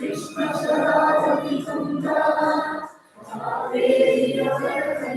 कृष्ण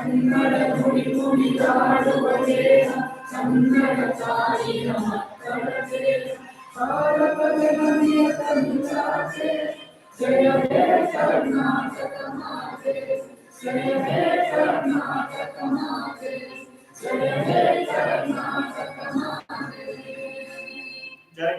ಕನ್ನಡ ಗುಡಿ ಕುಣಿದಾಡುವ ದೇಹ ಕನ್ನಡ ತಾಯಿಯ ಮಕ್ಕಳ ದೇಹ ಭಾರತ ಜನನಿಯ ಕಂಜಾತೆ ಜಯ ಹೇ ಕರ್ನಾಟಕ ಮಾತೆ ಜಯ ಹೇ ಕರ್ನಾಟಕ ಮಾತೆ ಜಯ ಹೇ ಕರ್ನಾಟಕ ಮಾತೆ ಜೈ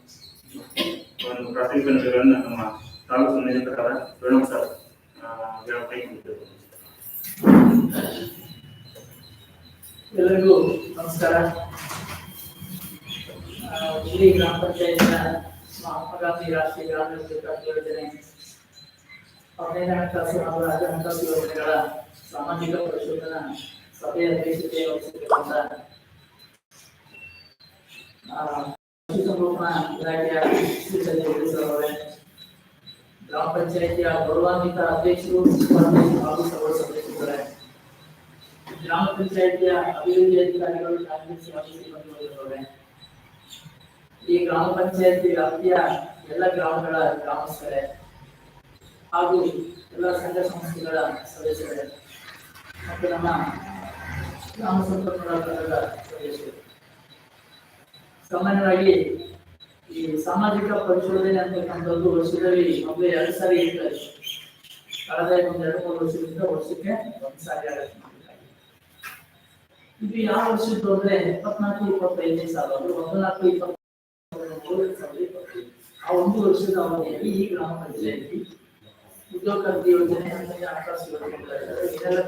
ಒಂದು ಪ್ರಾಥಮಿಕ ನಮ್ಮ ತಾಲೂಕು ವೇಣು ಸರ್ ಎಲ್ಲರಿಗೂ ನಮಸ್ಕಾರ. ಇಲ್ಲಿ ಗ್ರಾಮ ಪಂಚಾಯತ್ನ ಮಹಾತ್ಮ ರಾಷ್ಟ್ರೀಯ ಗ್ರಾಮೀಣ ವಿಕಾಸ ಯೋಜನೆ ಹದಿನೈದು ಹಣಕಾಸು ಹಾಗೂ ರಾಜ್ಯ ಹಣಕಾಸು ಯೋಜನೆಗಳ ಸಾಮಾಜಿಕ ಪರಿಶೋಧನಾ ಸಭೆಯ ಅಧ್ಯಕ್ಷತೆ ಆ, ಪಶುಸಂಗೋಪನಾ ಇಲಾಖೆಯ ಶ್ರೀ ಜಗದೀಶ್ ಅವರೇ ಗ್ರಾಮ ಪಂಚಾಯತಿಯ ಗೌರವಾನ್ವಿತ ಅಧ್ಯಕ್ಷರು ಉಪಾಧ್ಯಕ್ಷರು ಹಾಗೂ ಸರ್ವ ಸದಸ್ಯರಿದ್ದಾರೆ ಗ್ರಾಮ ಪಂಚಾಯತಿಯ ಅಭಿವೃದ್ಧಿ ಅಧಿಕಾರಿಗಳು ಕಾರ್ಯದರ್ಶಿ ಹಾಗೂ ಸಿಬ್ಬಂದಿಗಳಿದ್ದಾರೆ ಈ ಗ್ರಾಮ ಪಂಚಾಯತಿ ವ್ಯಾಪ್ತಿಯ ಎಲ್ಲ ಗ್ರಾಮಗಳ ಗ್ರಾಮಸ್ಥರೇ ಹಾಗೂ ಎಲ್ಲ ಸಂಘ ಸಂಸ್ಥೆಗಳ ಸದಸ್ಯರೇ ಮತ್ತು ನಮ್ಮ ಗ್ರಾಮ ಸಂಪನ್ಮೂಲ ತಂಡದ ಸದಸ್ಯರು ಸಾಮಾನ್ಯವಾಗಿ ಈ ಸಾಮಾಜಿಕ ಪರಿಶೋಧನೆ ಅಂತಕ್ಕಂಥದ್ದು ವರ್ಷದಲ್ಲಿ ಮೊದಲು ಎರಡು ಸಾರಿ ಇರ್ತದೆ. ಕಳೆದ ಒಂದು ಎರಡು, ಮೂರು ವರ್ಷದಿಂದ ವರ್ಷಕ್ಕೆ ಒಂದು ಸಾರಿ ಇದು ಯಾವ ವರ್ಷದ್ದು ಅಂದ್ರೆ ಇಪ್ಪತ್ನಾಲ್ಕು ಇಪ್ಪತ್ತೈದನೇ ಸಾಲ. ಅಂದ್ರೆ ಒಂದು ನಾಲ್ಕು ಇಪ್ಪತ್ತೈದು. ಆ ಒಂದು ವರ್ಷದ ಅವಧಿಯಲ್ಲಿ ಈ ಗ್ರಾಮ ಪಂಚಾಯತಿ ಉದ್ಯೋಗ ಕ್ರಾಂತಿ ಯೋಜನೆ ಹಣಕಾಸು ಯೋಜನೆ ಇದೆಲ್ಲ